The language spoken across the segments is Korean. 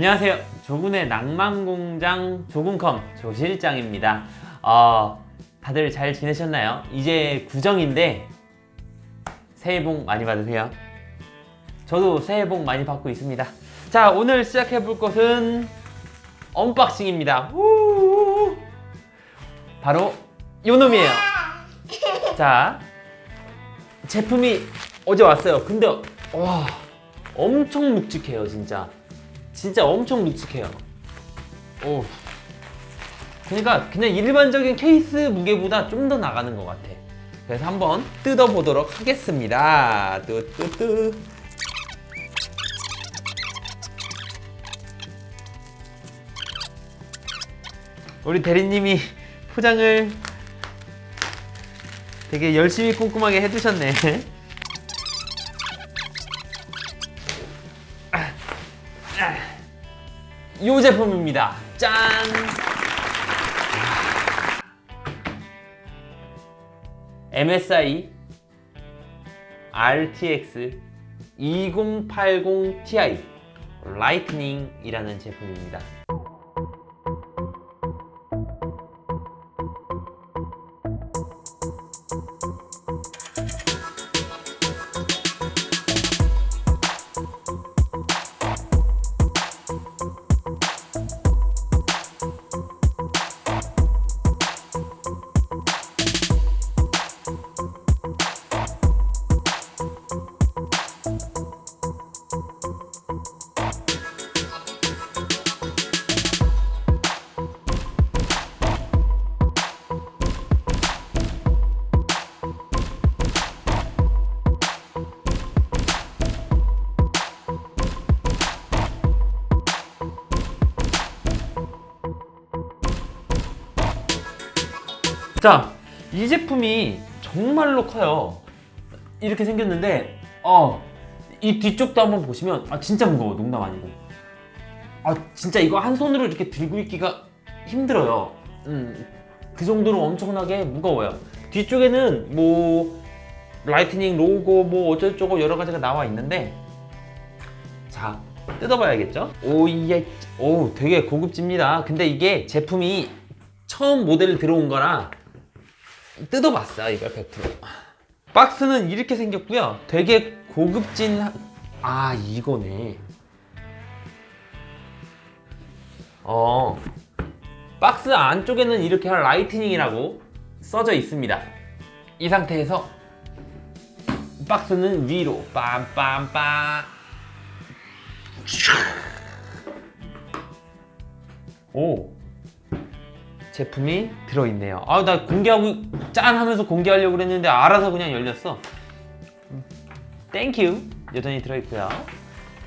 안녕하세요. 조군의 낭만공장 조군컴 조실장입니다. 어, 다들 잘 지내셨나요? 이제 구정인데 새해 복 많이 받으세요. 저도 새해 복 많이 받고 있습니다. 자, 오늘 시작해 볼 것은 언박싱입니다. 우! 바로 요 놈이에요. 자, 제품이 어제 왔어요. 근데 와, 엄청 묵직해요, 진짜. 진짜 엄청 묵직해요. 오. 그러니까 그냥 일반적인 케이스 무게보다 좀 더 나가는 것 같아. 그래서 한번 뜯어보도록 하겠습니다. 뚜뚜뚜. 우리 대리님이 포장을 되게 열심히 꼼꼼하게 해주셨네. 이 제품입니다. 짠! MSI RTX 2080 Ti 라이트닝이라는 제품입니다. 자, 이 제품이 정말로 커요. 이렇게 생겼는데, 어, 이 뒤쪽도 한번 보시면, 아, 진짜 무거워. 농담 아니고. 아, 진짜 이거 한 손으로 이렇게 들고 있기가 힘들어요. 음, 그 정도로 엄청나게 무거워요. 뒤쪽에는 뭐, 라이트닝 로고, 뭐, 어쩌고저쩌고 여러 가지가 나와 있는데, 자, 뜯어봐야겠죠? 오, 이게, 오, 되게 고급집니다. 근데 이게 제품이 처음 모델 들어온 거라 뜯어봤어 이걸 100% 박스는 이렇게 생겼고요. 되게 고급진 하- 아 이거네. 어. 박스 안쪽에는 이렇게 라이트닝이라고 써져 있습니다. 이 상태에서 박스는 위로 빰빰빰. 오 제품이 들어있네요. 아, 나 공개하고 짠 하면서 공개하려고 그랬는데 알아서 그냥 열렸어. 땡큐 여전히 들어있고요.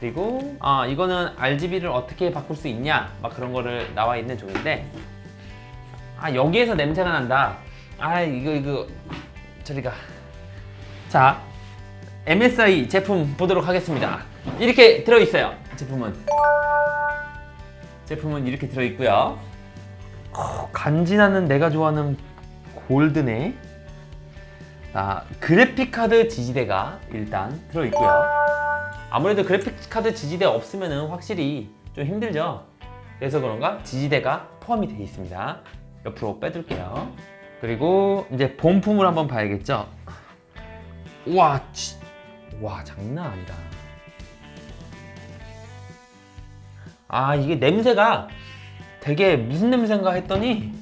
그리고 아 이거는 RGB를 어떻게 바꿀 수 있냐 막 그런 거를 나와 있는 종인데 아 여기에서 냄새가 난다. 아 이거 이거 저리가. 자 MSI 제품 보도록 하겠습니다. 이렇게 들어있어요. 제품은 제품은 이렇게 들어있고요. 어, 간지나는 내가 좋아하는 골드네. 아, 그래픽카드 지지대가 일단 들어있고요. 아무래도 그래픽카드 지지대 없으면 확실히 좀 힘들죠. 그래서 그런가 지지대가 포함이 되어 있습니다. 옆으로 빼둘게요. 그리고 이제 본품을 한번 봐야겠죠. 와, 치... 와 장난 아니다. 아 이게 냄새가 되게 무슨 냄새인가 했더니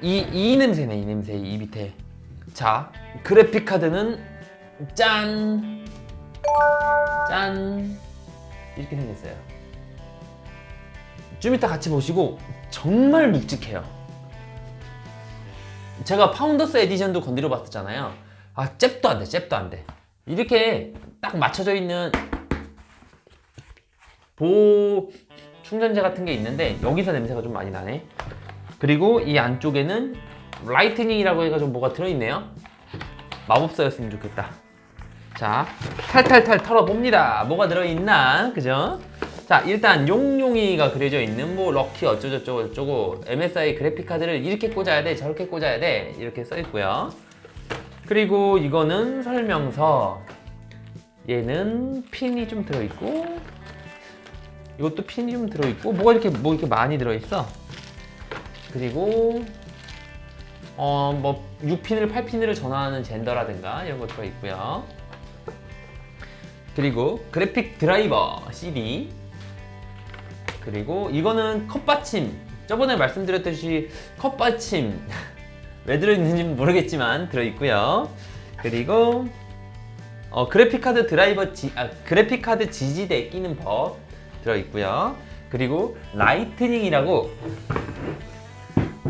이, 이 냄새네 이 냄새 이 밑에 자 그래픽 카드는 짠! 짠! 이렇게 생겼어요 좀 이따 같이 보시고 정말 묵직해요 제가 파운더스 에디션도 건드려 봤었잖아요 아 잽도 안돼 잽도 안돼 이렇게 딱 맞춰져 있는 보호 충전재 같은 게 있는데 여기서 냄새가 좀 많이 나네. 그리고 이 안쪽에는 라이트닝이라고 해가지고 뭐가 들어있네요. 마법사였으면 좋겠다. 자 탈탈탈 털어봅니다. 뭐가 들어있나 그죠? 자 일단 용용이가 그려져 있는 뭐 럭키 어쩌고저쩌고 어쩌고 MSI 그래픽카드를 이렇게 꽂아야 돼 저렇게 꽂아야 돼 이렇게 써 있고요. 그리고 이거는 설명서. 얘는 핀이 좀 들어있고 이것도 핀이 좀 들어있고 뭐가 이렇게 뭐 이렇게 많이 들어있어? 그리고 어 뭐 6핀을 8핀으로 전환하는 젠더라든가 이런 거 들어있고요. 그리고 그래픽 드라이버 CD 그리고 이거는 컵받침. 저번에 말씀드렸듯이 컵받침. 왜 들어있는지 모르겠지만 들어있고요. 그리고 어, 그래픽카드 드라이버 지, 아, 그래픽카드 지지대 끼는 법 들어있고요. 그리고 라이트닝이라고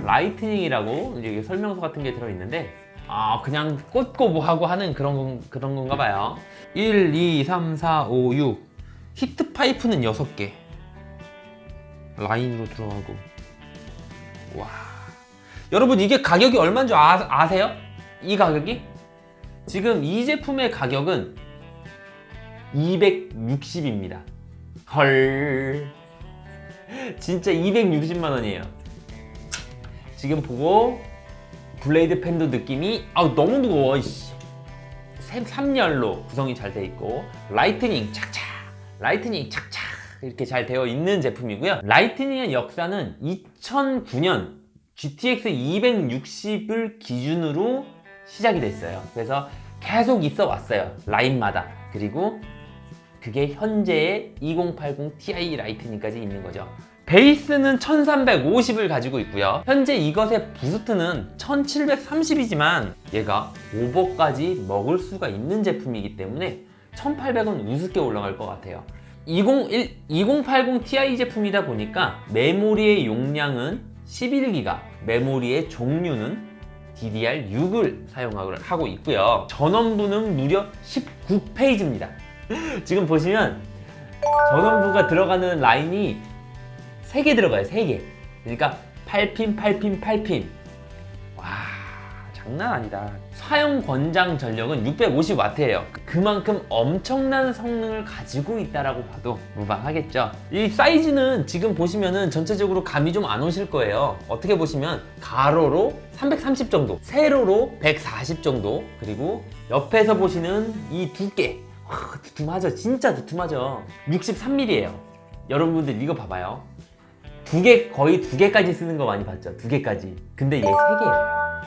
라이트닝이라고 이제 설명서 같은 게 들어있는데 아 그냥 꽂고 뭐 하고 하는 그런 건, 그런 건가 봐요. 1, 2, 3, 4, 5, 6 히트 파이프는 6개. 라인으로 들어가고. 와. 여러분 이게 가격이 얼마인 줄 아, 아세요? 이 가격이? 지금 이 제품의 가격은 260입니다 헐. 진짜 260만 원이에요. 지금 보고 블레이드 펜도 느낌이 아우 너무 무거워 이씨. 3열로 구성이 잘 돼 있고 라이트닝 착착 라이트닝 착착 이렇게 잘 되어 있는 제품이고요. 라이트닝의 역사는 2009년 GTX 260을 기준으로 시작이 됐어요. 그래서 계속 있어 왔어요. 라인마다. 그리고 그게 현재의 2080 Ti 라이트닝까지 있는 거죠. 베이스는 1350을 가지고 있고요. 현재 이것의 부스트는 1730이지만 얘가 오버까지 먹을 수가 있는 제품이기 때문에 1800은 우습게 올라갈 것 같아요. 20, 2080 Ti 제품이다 보니까 메모리의 용량은 11기가 메모리의 종류는 DDR6을 사용하고 있고요. 전원부는 무려 19페이지입니다 지금 보시면 전원부가 들어가는 라인이 3개 들어가요 3개. 그러니까 8핀 8핀 8핀. 와 장난 아니다. 사용 권장 전력은 650W예요. 그만큼 엄청난 성능을 가지고 있다라고 봐도 무방하겠죠. 이 사이즈는 지금 보시면은 전체적으로 감이 좀 안 오실 거예요. 어떻게 보시면 가로로 330 정도 세로로 140 정도 그리고 옆에서 보시는 이 두께 와, 두툼하죠? 진짜 두툼하죠? 63mm예요. 여러분들 이거 봐봐요. 두 개 거의 두 개까지 쓰는 거 많이 봤죠? 두 개까지. 근데 얘 세 개예요.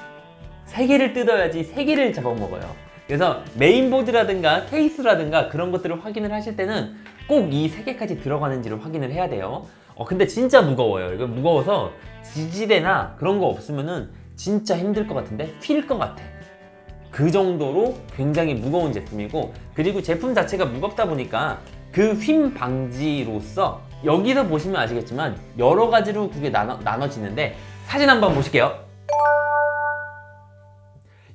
세 개를 뜯어야지 세 개를 잡아먹어요. 그래서 메인보드라든가 케이스라든가 그런 것들을 확인을 하실 때는 꼭 이 세 개까지 들어가는지를 확인을 해야 돼요. 어 근데 진짜 무거워요. 이거 무거워서 지지대나 그런 거 없으면은 진짜 힘들 것 같은데? 휠것 같아 그 정도로 굉장히 무거운 제품이고 그리고 제품 자체가 무겁다 보니까 그 휨 방지로서 여기서 보시면 아시겠지만 여러 가지로 그게 나눠, 나눠지는데 사진 한번 보실게요.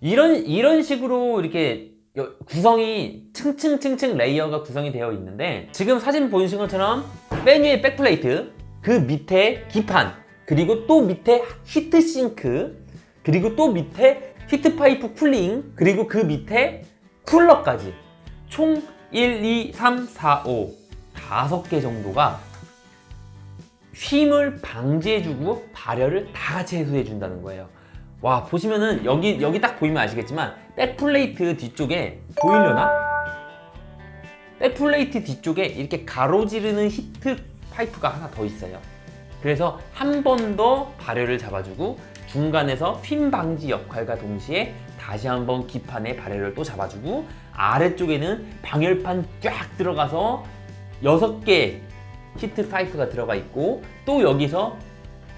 이런 이런 식으로 이렇게 여- 구성이 층층층층 레이어가 구성이 되어 있는데 지금 사진 보여주신 것처럼 맨 위에 백플레이트 그 밑에 기판 그리고 또 밑에 히트 싱크 그리고 또 밑에 히트 파이프 쿨링 그리고 그 밑에 쿨러까지 총 1, 2, 3, 4, 5 다섯 개 정도가 쉼을 방지해주고 발열을 다 같이 해소해준다는 거예요. 와 보시면은 여기 여기 딱 보이면 아시겠지만 백플레이트 뒤쪽에 보이려나? 백플레이트 뒤쪽에 이렇게 가로지르는 히트 파이프가 하나 더 있어요. 그래서 한 번 더 발열을 잡아주고 중간에서 휨 방지 역할과 동시에 다시 한번 기판의 발열을 또 잡아주고 아래쪽에는 방열판 쫙 들어가서 여섯 개 히트 파이프가 들어가 있고 또 여기서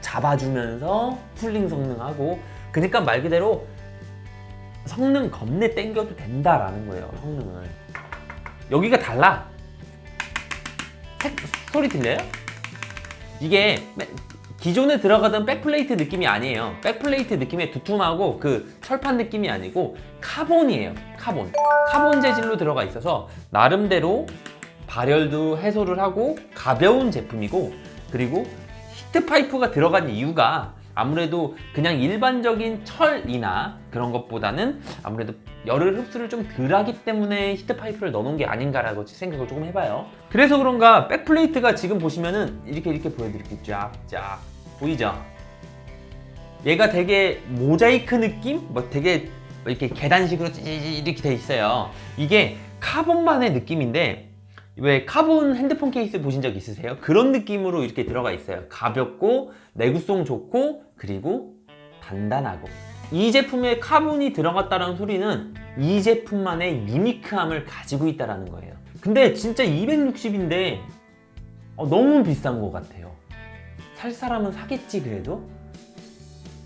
잡아주면서 쿨링 성능하고 그러니까 말 그대로 성능 겁내 땡겨도 된다라는 거예요 성능을 여기가 달라 색- 소리 들려요? 이게 맨- 기존에 들어가던 백플레이트 느낌이 아니에요 백플레이트 느낌의 두툼하고 그 철판 느낌이 아니고 카본이에요 카본 카본 재질로 들어가 있어서 나름대로 발열도 해소를 하고 가벼운 제품이고 그리고 히트 파이프가 들어간 이유가 아무래도 그냥 일반적인 철이나 그런 것보다는 아무래도 열을 흡수를 좀 덜하기 때문에 히트 파이프를 넣어놓은 게 아닌가라고 생각을 조금 해봐요. 그래서 그런가 백플레이트가 지금 보시면은 이렇게 이렇게 보여드릴게요. 쫙쫙 보이죠? 얘가 되게 모자이크 느낌? 뭐 되게 이렇게 계단식으로 이렇게 돼 있어요. 이게 카본만의 느낌인데 왜 카본 핸드폰 케이스 보신 적 있으세요? 그런 느낌으로 이렇게 들어가 있어요. 가볍고 내구성 좋고 그리고 단단하고 이 제품에 카본이 들어갔다는 소리는 이 제품만의 유니크함을 가지고 있다는 거예요. 근데 진짜 260인데 너무 비싼 것 같아요. 살 사람은 사겠지 그래도?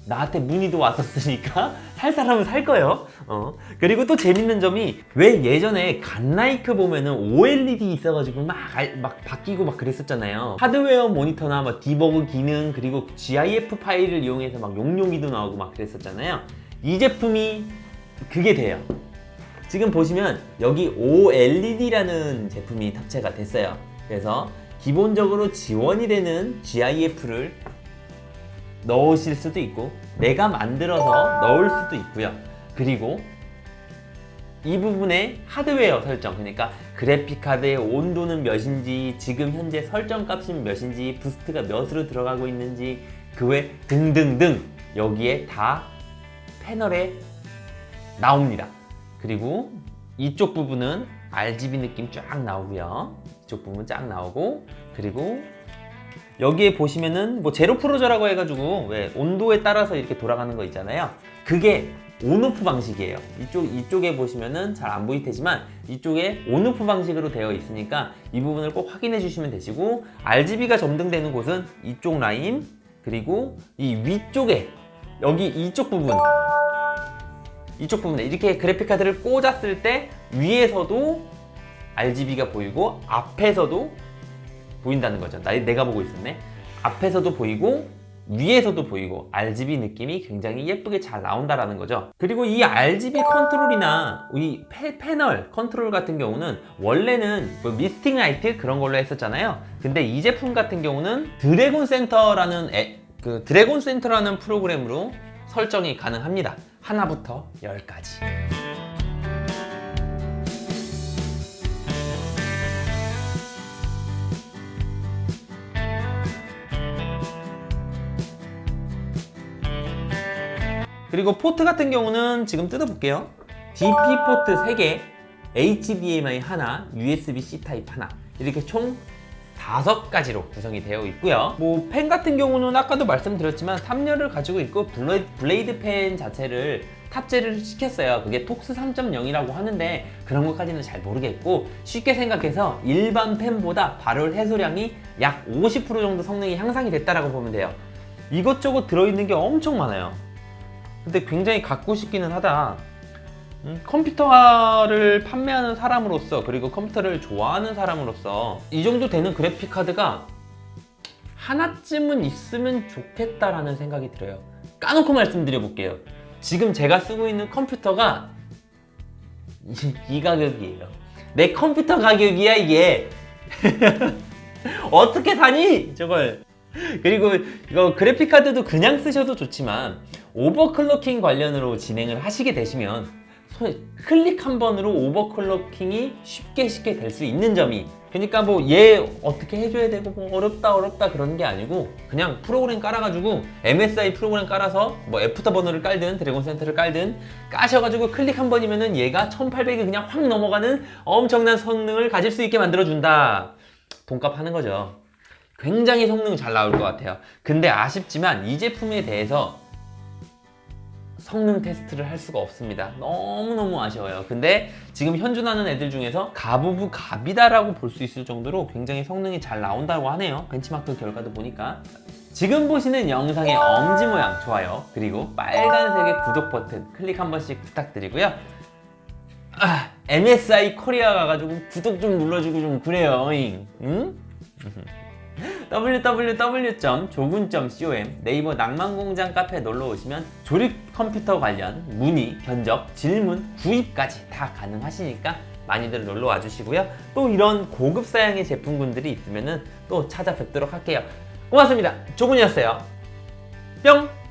나한테 문의도 왔었으니까 살 사람은 살 거예요. 어. 그리고 또 재밌는 점이 왜 예전에 갓라이크 보면은 OLED 있어가지고 막, 알- 막 바뀌고 막 그랬었잖아요. 하드웨어 모니터나 막 디버그 기능 그리고 GIF 파일을 이용해서 막 용용이도 나오고 막 그랬었잖아요. 이 제품이 그게 돼요. 지금 보시면 여기 OLED라는 제품이 탑재가 됐어요. 그래서 기본적으로 지원이 되는 GIF를 넣으실 수도 있고 내가 만들어서 넣을 수도 있고요. 그리고 이 부분에 하드웨어 설정 그러니까 그래픽 카드의 온도는 몇인지 지금 현재 설정 값은 몇인지 부스트가 몇으로 들어가고 있는지 그 외 등등등 여기에 다 패널에 나옵니다. 그리고 이쪽 부분은 RGB 느낌 쫙 나오고요. 이쪽 부분 쫙 나오고 그리고 여기에 보시면은 뭐 제로 프로저라고 해가지고 왜 온도에 따라서 이렇게 돌아가는 거 있잖아요. 그게 온오프 방식이에요. 이쪽 이쪽에 보시면은 잘 안 보일 테지만 이쪽에 온오프 방식으로 되어 있으니까 이 부분을 꼭 확인해 주시면 되시고 RGB가 점등되는 곳은 이쪽 라인 그리고 이 위쪽에 여기 이쪽 부분 이쪽 부분에 이렇게 그래픽 카드를 꽂았을 때 위에서도 RGB가 보이고 앞에서도 보인다는 거죠. 나, 내가 보고 있었네. 앞에서도 보이고 위에서도 보이고 RGB 느낌이 굉장히 예쁘게 잘 나온다라는 거죠. 그리고 이 RGB 컨트롤이나 이 패, 패널 컨트롤 같은 경우는 원래는 뭐 미스팅 라이트 그런 걸로 했었잖아요. 근데 이 제품 같은 경우는 드래곤 센터라는 애- 그 드래곤 센터라는 프로그램으로 설정이 가능합니다. 하나부터 열까지. 그리고 포트 같은 경우는 지금 뜯어볼게요. DP 포트 3개, HDMI 하나, USB-C 타입 하나 이렇게 총 다섯 가지로 구성이 되어 있고요. 뭐 펜 같은 경우는 아까도 말씀드렸지만 3열을 가지고 있고 블레, 블레이드 펜 자체를 탑재를 시켰어요. 그게 톡스 3.0이라고 하는데 그런 것까지는 잘 모르겠고 쉽게 생각해서 일반 펜보다 발열 해소량이 약 50% 정도 성능이 향상이 됐다라고 보면 돼요. 이것저것 들어있는 게 엄청 많아요. 근데 굉장히 갖고 싶기는 하다. 음, 컴퓨터를 판매하는 사람으로서 그리고 컴퓨터를 좋아하는 사람으로서 이 정도 되는 그래픽 카드가 하나쯤은 있으면 좋겠다라는 생각이 들어요. 까놓고 말씀드려 볼게요. 지금 제가 쓰고 있는 컴퓨터가 이, 이 가격이에요. 내 컴퓨터 가격이야 이게. 어떻게 사니? 저걸. 그리고 이거 그래픽 카드도 그냥 쓰셔도 좋지만 오버클럭킹 관련으로 진행을 하시게 되시면 손- 클릭 한 번으로 오버클럭킹이 쉽게 쉽게 될 수 있는 점이 그러니까 뭐 얘 어떻게 해줘야 되고 뭐 어렵다 어렵다 그런 게 아니고 그냥 프로그램 깔아가지고 MSI 프로그램 깔아서 뭐 애프터 버너를 깔든 드래곤 센터를 깔든 까셔가지고 클릭 한 번이면은 얘가 1800이 그냥 확 넘어가는 엄청난 성능을 가질 수 있게 만들어준다. 돈값 하는 거죠. 굉장히 성능 잘 나올 것 같아요. 근데 아쉽지만 이 제품에 대해서 성능 테스트를 할 수가 없습니다. 너무너무 아쉬워요. 근데 지금 현존하는 애들 중에서 가부부 갑이다라고 볼 수 있을 정도로 굉장히 성능이 잘 나온다고 하네요. 벤치마크 결과도 보니까. 지금 보시는 영상의 엄지 모양 좋아요. 그리고 빨간색의 구독 버튼 클릭 한 번씩 부탁드리고요. 아, MSI 코리아 가가지고 구독 좀 눌러주고 좀 그래요. 잉. 응? www.조군.com 네이버 낭만공장 카페 놀러 오시면 조립 컴퓨터 관련 문의, 견적, 질문, 구입까지 다 가능하시니까 많이들 놀러 와 주시고요. 또 이런 고급 사양의 제품군들이 있으면은 또 찾아뵙도록 할게요. 고맙습니다. 조군이었어요. 뿅!